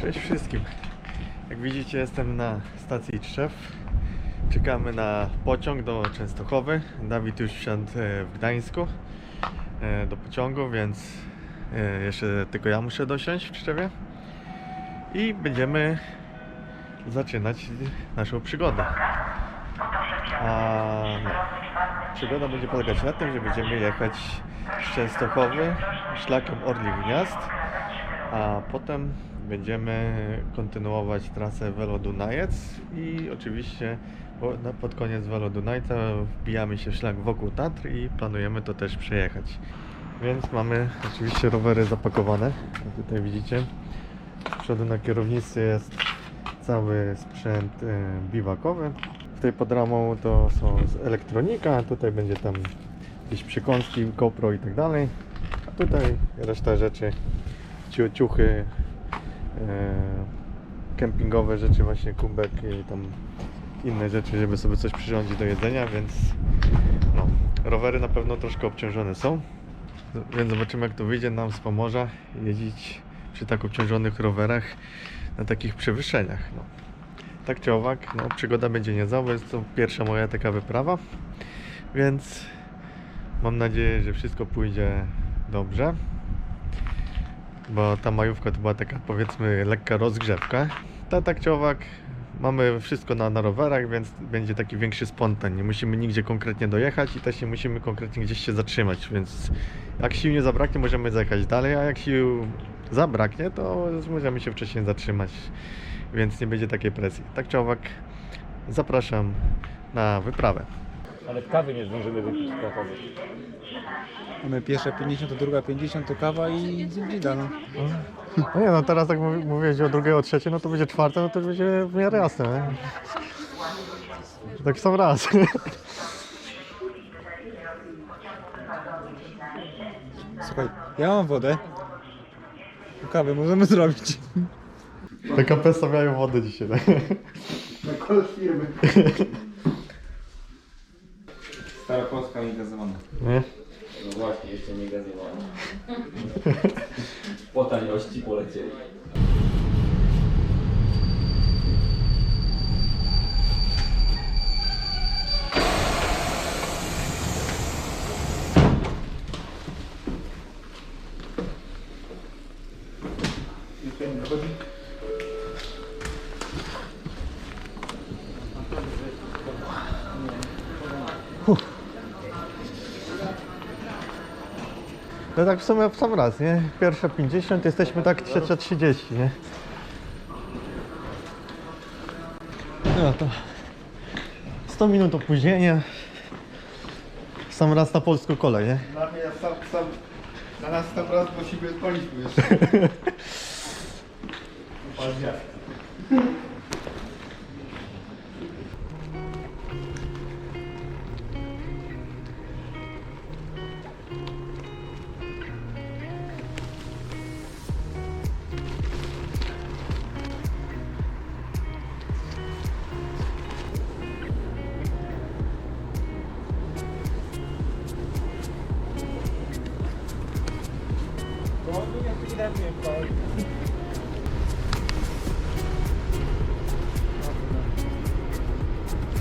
Cześć wszystkim. Jak widzicie jestem na stacji Trzew. Czekamy na pociąg do Częstochowy. Dawid już wsiadł e, w Gdańsku e, do pociągu, więc e, jeszcze tylko ja muszę dosiąść w Trzewie. I będziemy zaczynać naszą przygodę. A przygoda będzie polegać na tym, że będziemy jechać z Częstochowy szlakiem Orlich Gniazd, a potem będziemy kontynuować trasę Velo Dunajec i oczywiście pod koniec Velo Dunajca wbijamy się w szlak wokół Tatr i planujemy to też przejechać. Więc mamy oczywiście rowery zapakowane. Jak tutaj widzicie. Z przodu na kierownicy jest cały sprzęt e, biwakowy. Tutaj pod ramą to są elektronika, tutaj będzie tam jakieś przykąski, GoPro i tak dalej. A tutaj reszta rzeczy, ci- ciuchy, kempingowe rzeczy, właśnie kubek i tam inne rzeczy, żeby sobie coś przyrządzić do jedzenia, więc no, rowery na pewno troszkę obciążone są. Więc zobaczymy jak to wyjdzie nam z Pomorza jeździć przy tak obciążonych rowerach na takich przewyższeniach. No. Tak czy owak, no, przygoda będzie niezła, bo jest to pierwsza moja taka wyprawa, więc mam nadzieję, że wszystko pójdzie dobrze. Bo ta majówka to była taka powiedzmy lekka rozgrzewka. Ta tak czy owak mamy wszystko na, na rowerach, więc będzie taki większy spontan. Nie musimy nigdzie konkretnie dojechać i też nie musimy konkretnie gdzieś się zatrzymać, więc jak sił nie zabraknie, możemy zajechać dalej, a jak sił zabraknie, to możemy się wcześniej zatrzymać, więc nie będzie takiej presji. Tak czy owak, zapraszam na wyprawę. Ale kawy nie zdążymy wypić w. Mamy pierwsze 50, to druga 50, to kawa i dzida, no. No nie no, teraz jak mówi- mówiłeś o drugiej, o trzeciej, no to będzie czwarte, no to już będzie w miarę jasne, nie? Tak sam raz. Słuchaj, ja mam wodę. Kawę możemy zrobić. PKP stawiają wodę dzisiaj, nie? Na kol firmy. Stara Polska nie gazowana. nie? No właśnie, jeszcze nie gazowano. Po taniości polecieli. No tak w sumie w sam raz, nie? Pierwsza 50, jesteśmy tak trzecia 30, nie? No to 100 minut opóźnienia. W Sam raz na polską kolej, nie? Na mnie sam, sam, na nas tam raz prosimy spaliśmy jeszcze.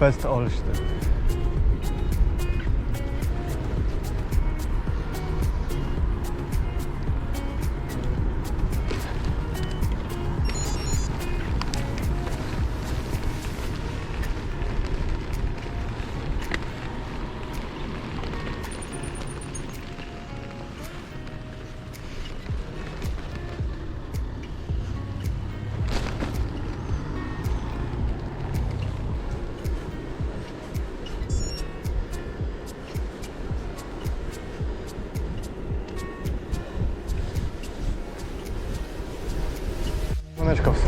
Olsztyn. Słoneczko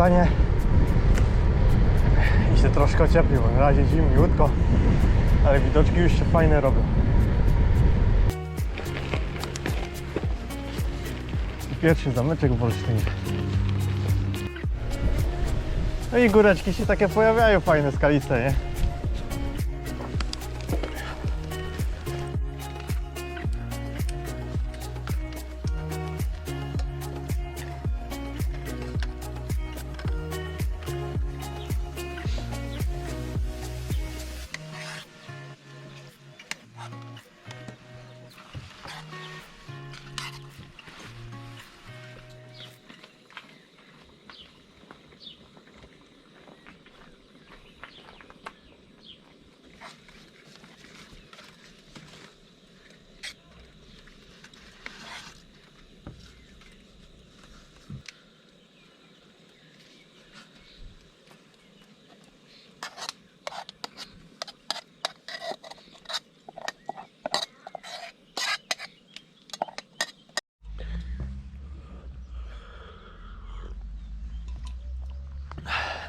wstanie i się troszkę ociepli, bo na razie zimniutko, ale widoczki już się fajne robią. Pierwszy zameczek w Olsztynie. No i góreczki się takie pojawiają fajne, skaliste, nie?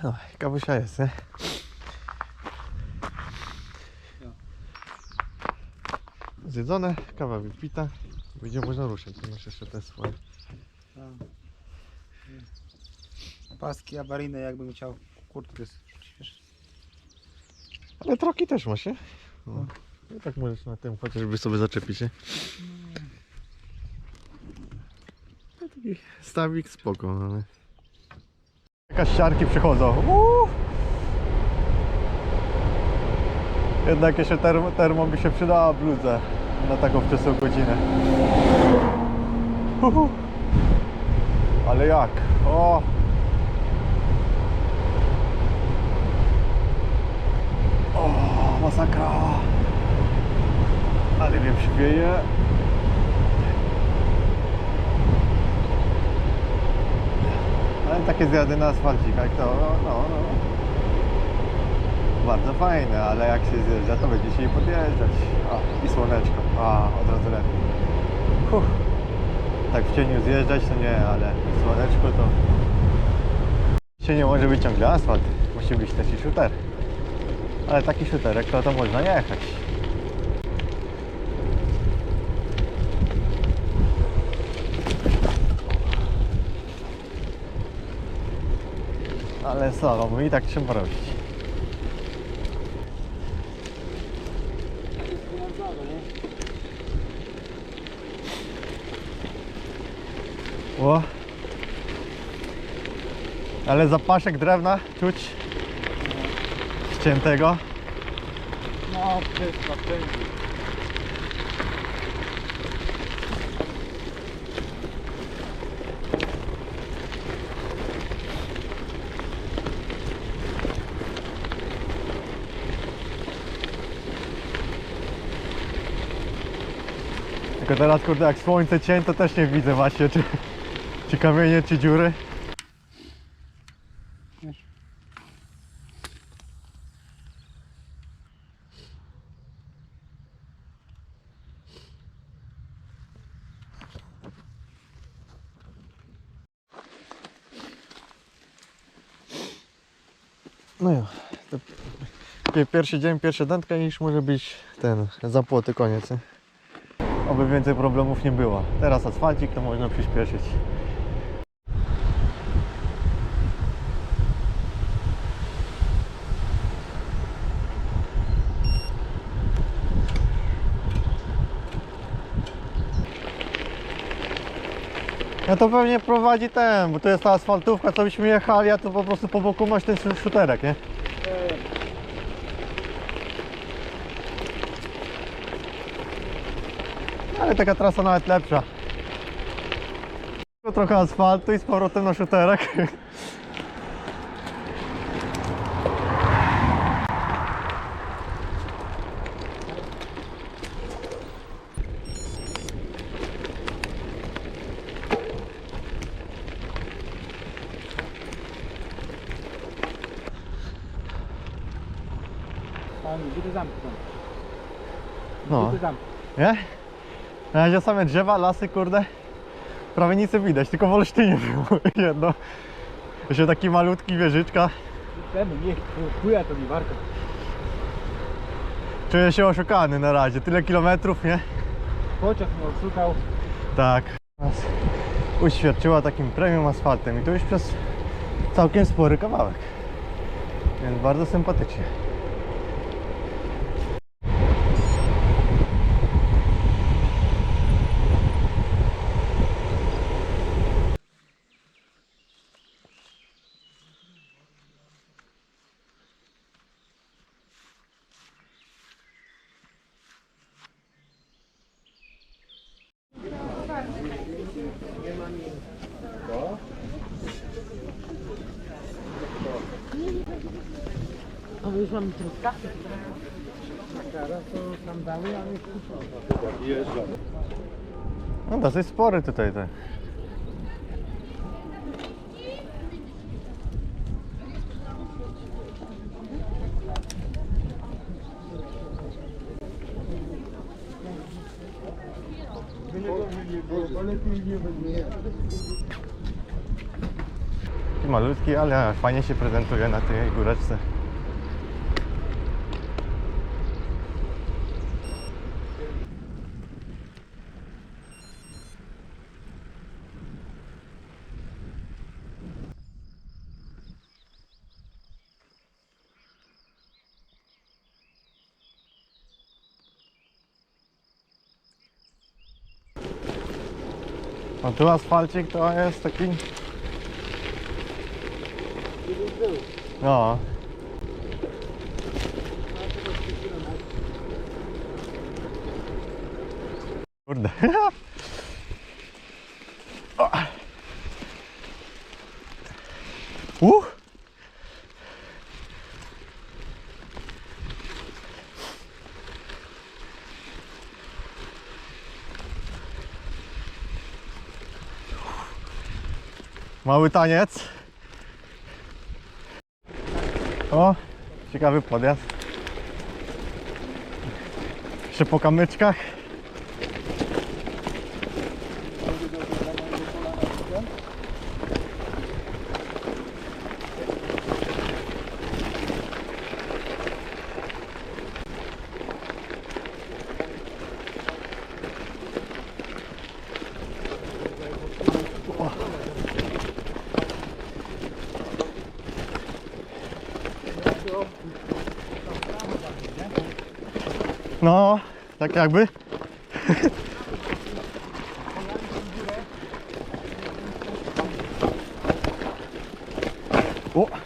No, kawusia jest, nie? Zjedzone, kawa wypita. Będzie można ruszyć. Masz jeszcze te swoje. Paski awaryjne jakbym chciał kurtkę przyspieszyć. Ale troki też masz, nie? No. I tak możesz na tym chociażby sobie zaczepić, nie? No, Taki stawik spoko, ale... Jakaś siarki przychodzą. Uuu! Jednak jeszcze termo, termo by się przydała bluzę na taką wczesną godzinę. Uhu. Ale jak? O! O, masakra! Ale mnie przywieje. Ale takie zjazdy na asfalcikach to no, no. Bardzo fajne, ale jak się zjeżdża, to będzie się jej podjeżdżać. A, i słoneczko. A, od razu lepiej. Huh. Tak w cieniu zjeżdżać to nie, ale słoneczko to... Się nie może być ciągle asfalt. Musi być też i shooter. Ale taki shooterek to, to można jechać. Ale co, no i tak trzeba robić. O. Ale zapaszek drewna czuć ściętego. No, wszystko, wszędzie. Tylko teraz kurde jak słońce cień to też nie widzę właśnie czy, czy kamienie czy dziury. No ja. To pi- pierwszy dzień, pierwsza dętka i już może być ten zapłoty koniec. Nie? Oby więcej problemów nie było. Teraz asfalcik, to można przyspieszyć. Ja to pewnie prowadzi ten, bo to jest ta asfaltówka, co byśmy jechali, a to po prostu po boku masz ten szuterek, nie? Ale taka trasa nawet lepsza. Trochę asfaltu i z powrotem na szuterek. No, zamki? nie? Na razie same drzewa, lasy, kurde. Prawie nic nie widać, tylko w Olsztynie było jedno. Jeszcze taki malutki wieżyczka. Temu, niech chuja to mi warto. Czuję się oszukany na razie, tyle kilometrów, nie? Pociąg mnie oszukał. Tak. Nas uświadczyła takim premium asfaltem i to już przez całkiem spory kawałek. Więc bardzo sympatycznie. No dosyć spory tutaj ten. taki malutki, ale fajnie się prezentuje na tej góreczce. A tu asfalcik to jest taki... No. Kurde. Uh. Mały taniec. O, ciekawy podjazd. Jeszcze po kamyczkach. No, tak jakby. O.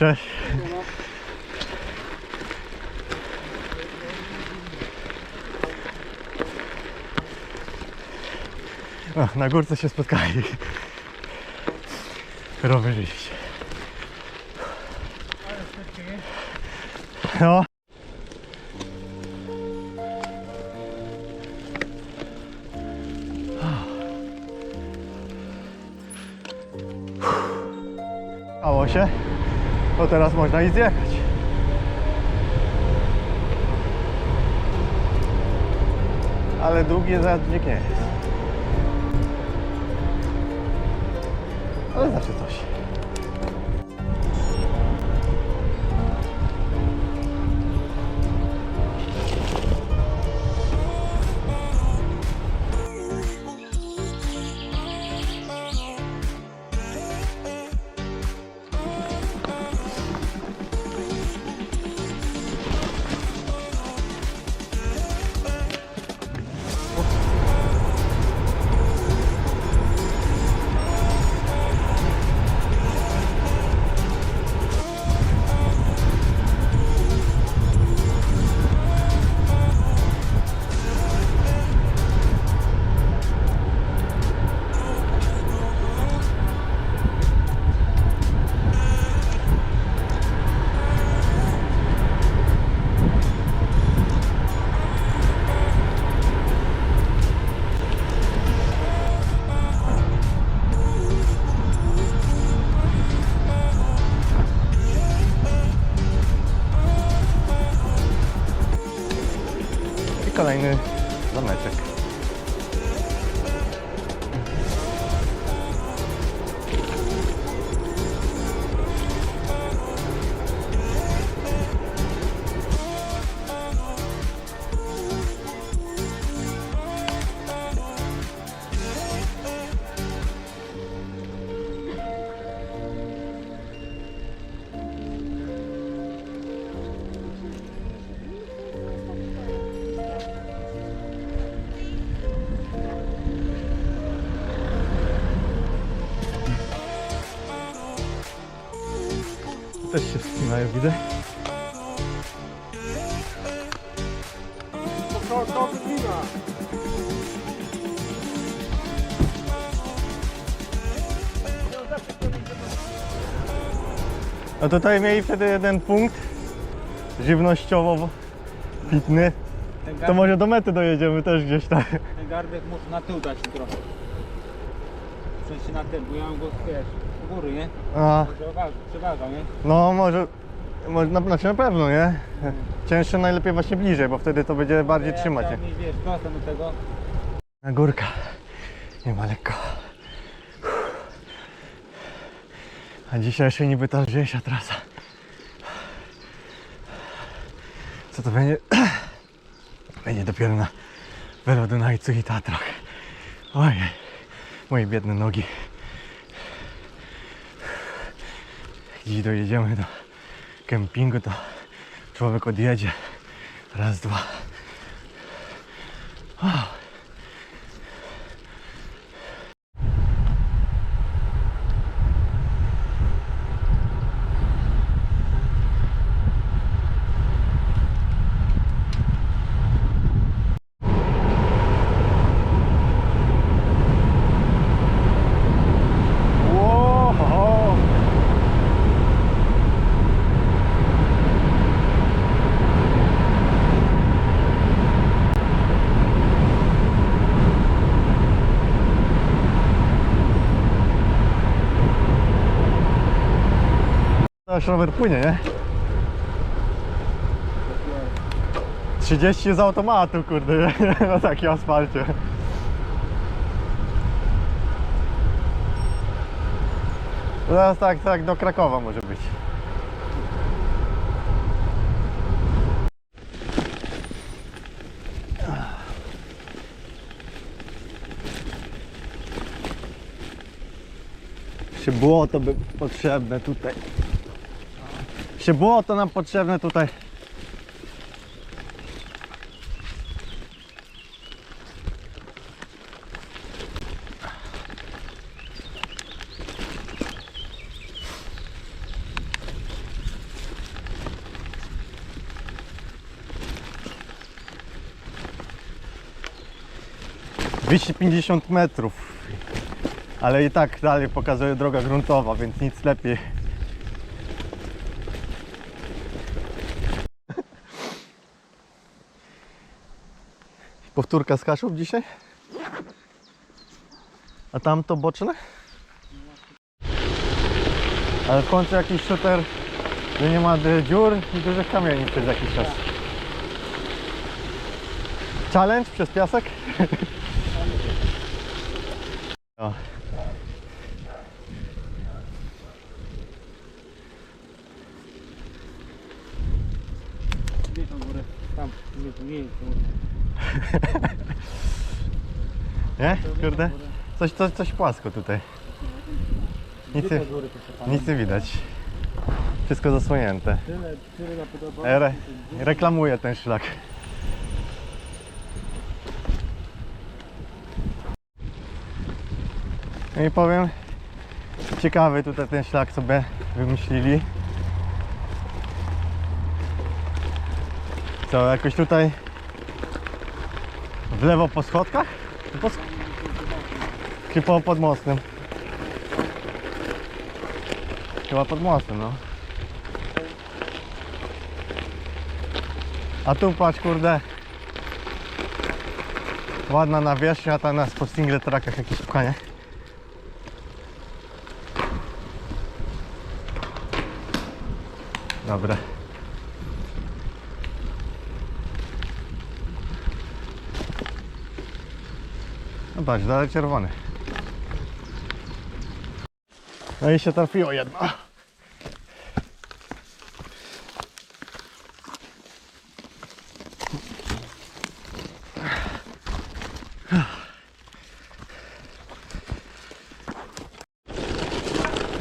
Cześć. O, na górce się spotkali. Rowerzyści. No. Stało się. To teraz można i zjechać. Ale długi zadźwięk nie jest. Ale zawsze coś. I kolejny zameczek. Też się wspinają, widzę. No tutaj mieli wtedy jeden punkt żywnościowo pitny. To może do mety dojedziemy też gdzieś tak. ten gardek muszę na tył dać trochę. Sensie na tył, bo ja mam go wiesz, u góry, nie? A, przewaga, nie? no może, może na, znaczy na pewno, nie? Cięższe najlepiej właśnie bliżej, bo wtedy to będzie bardziej trzymać. Nie? mieć, wiesz, do tego. Na górka. Nie ma lekko. A dzisiaj jeszcze niby ta lżejsza trasa. Co to będzie? Będzie dopiero na Velo Dunajcu i Tatrach. Ojej, moje biedne nogi. Dziś dojedziemy do kempingu, to człowiek odjedzie. Raz, dwa. Wow! Nasz rower płynie, nie? 30 z automatu, kurde, na takim asfalcie. Teraz tak, tak do Krakowa może być. Się błoto by potrzebne tutaj. Się błoto nam potrzebne tutaj. Dwieście pięćdziesiąt metrów. Ale i tak dalej pokazuje droga gruntowa, więc nic lepiej. Powtórka z Kaszub dzisiaj? A tam to boczne? Ale w końcu jakiś shooter, że nie ma dziur i dużych kamieni przez jakiś czas. Challenge przez piasek? O. Gdzie tam górę? Tam, nie, nie. Nie? Kurde? Coś, coś, coś płasko tutaj. Nic, nic nie widać. Wszystko zasłonięte. Re, reklamuję ten szlak. No i powiem, ciekawy tutaj ten szlak sobie wymyślili. Co, jakoś tutaj w lewo po schodkach? Po sch- Chyba pod mostem. Chyba pod mostem, no. A tu patrz, kurde. Ładna nawierzchnia, a tam nas po single trackach jakieś pchanie. Dobra. No patrz, dalej czerwony. No i się trafiło jedno.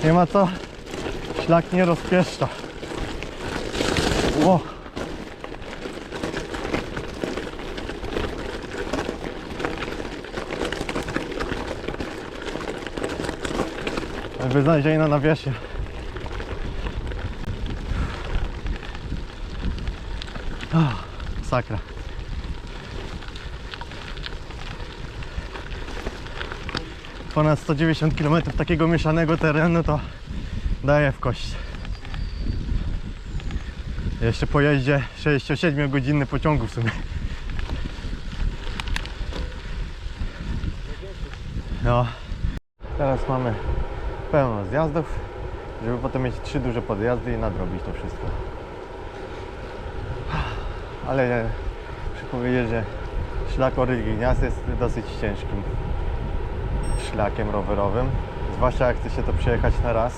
Nie ma co. Szlak nie rozpieszcza. Ło. Beznadziejna nawierzchnia. Oh, sakra. Ponad 190 km takiego mieszanego terenu to daje w kość. Jeszcze pojeździe 6-7 godzinny pociągu w sumie. No. Teraz mamy pełno zjazdów, żeby potem mieć trzy duże podjazdy i nadrobić to wszystko. Ale muszę powiedzieć, że szlak Gniazd jest dosyć ciężkim szlakiem rowerowym. Zwłaszcza jak chce się to przejechać na raz.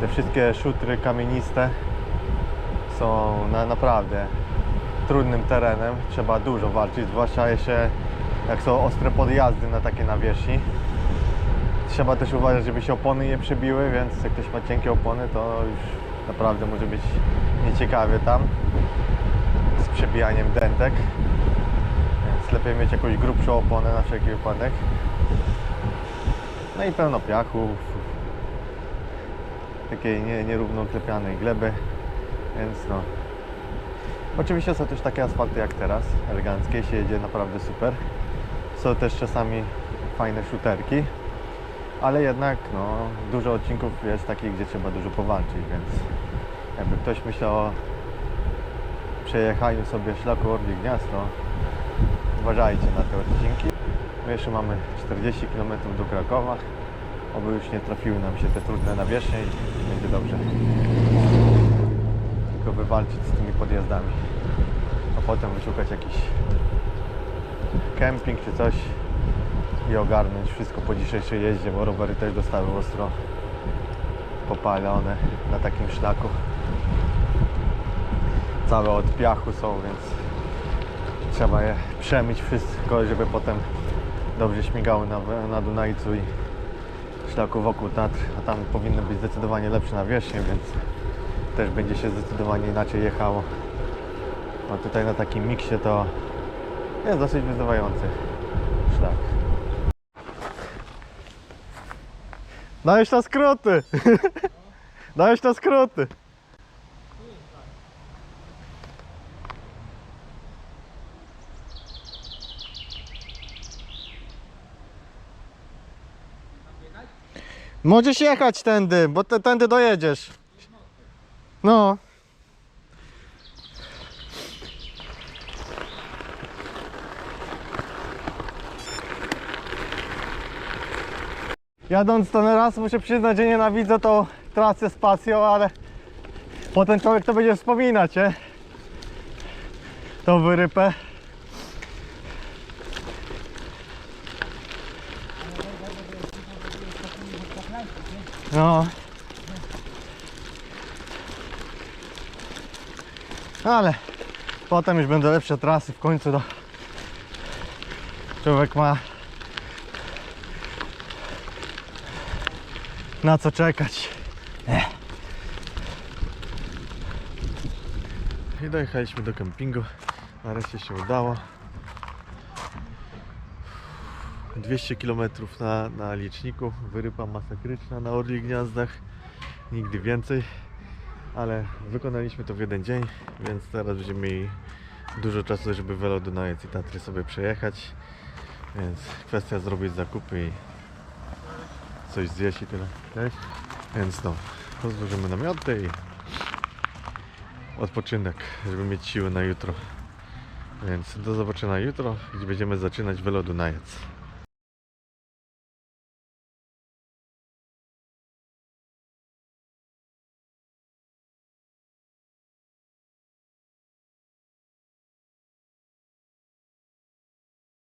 Te wszystkie szutry kamieniste są na, naprawdę trudnym terenem. Trzeba dużo walczyć, zwłaszcza jak są ostre podjazdy na takie nawierzchni. Trzeba też uważać, żeby się opony nie przebiły, więc jak ktoś ma cienkie opony, to już naprawdę może być nieciekawie tam z przebijaniem dentek. Więc lepiej mieć jakąś grubszą oponę na wszelki wypadek. No i pełno piachu, takiej nie, nierówno klepianej gleby, więc no. Oczywiście są też takie asfalty jak teraz, eleganckie, się jedzie naprawdę super. Są też czasami fajne szuterki, ale jednak no, dużo odcinków jest takich, gdzie trzeba dużo powalczyć, więc jakby ktoś myślał o przejechaniu sobie szlaku Orli Gniazd, to uważajcie na te odcinki. My jeszcze mamy 40 km do Krakowa, oby już nie trafiły nam się te trudne nawierzchnie i będzie dobrze. Tylko wywalczyć z tymi podjazdami, a potem wyszukać jakiś kemping czy coś i ogarnąć wszystko po dzisiejszej jeździe, bo rowery też dostały ostro popalone na takim szlaku. Całe od piachu są, więc trzeba je przemyć wszystko, żeby potem dobrze śmigały na, na Dunajcu i szlaku wokół Tatr, a tam powinny być zdecydowanie lepsze nawierzchnie, więc też będzie się zdecydowanie inaczej jechało. A tutaj na takim miksie to jest dosyć wyzywający szlak. Dajesz na skróty! Dajesz na skróty! Możesz jechać tędy, bo te, tędy dojedziesz. No. Jadąc to raz muszę przyznać, że nienawidzę tą trasę z pasją, ale potem człowiek to będzie wspominać, nie? Tą wyrypę. No. Ale potem już będą lepsze trasy w końcu to człowiek ma na co czekać. I dojechaliśmy do kempingu. Nareszcie się udało. 200 km na, na liczniku. Wyrypa masakryczna na Orli Gniazdach. Nigdy więcej. Ale wykonaliśmy to w jeden dzień, więc teraz będziemy mieli dużo czasu, żeby Velo Dunajec i Tatry sobie przejechać. Więc kwestia zrobić zakupy i coś zjeść i tyle. Więc no, rozłożymy namioty i odpoczynek, żeby mieć siły na jutro. Więc do zobaczenia jutro, gdzie będziemy zaczynać Velo Dunajec.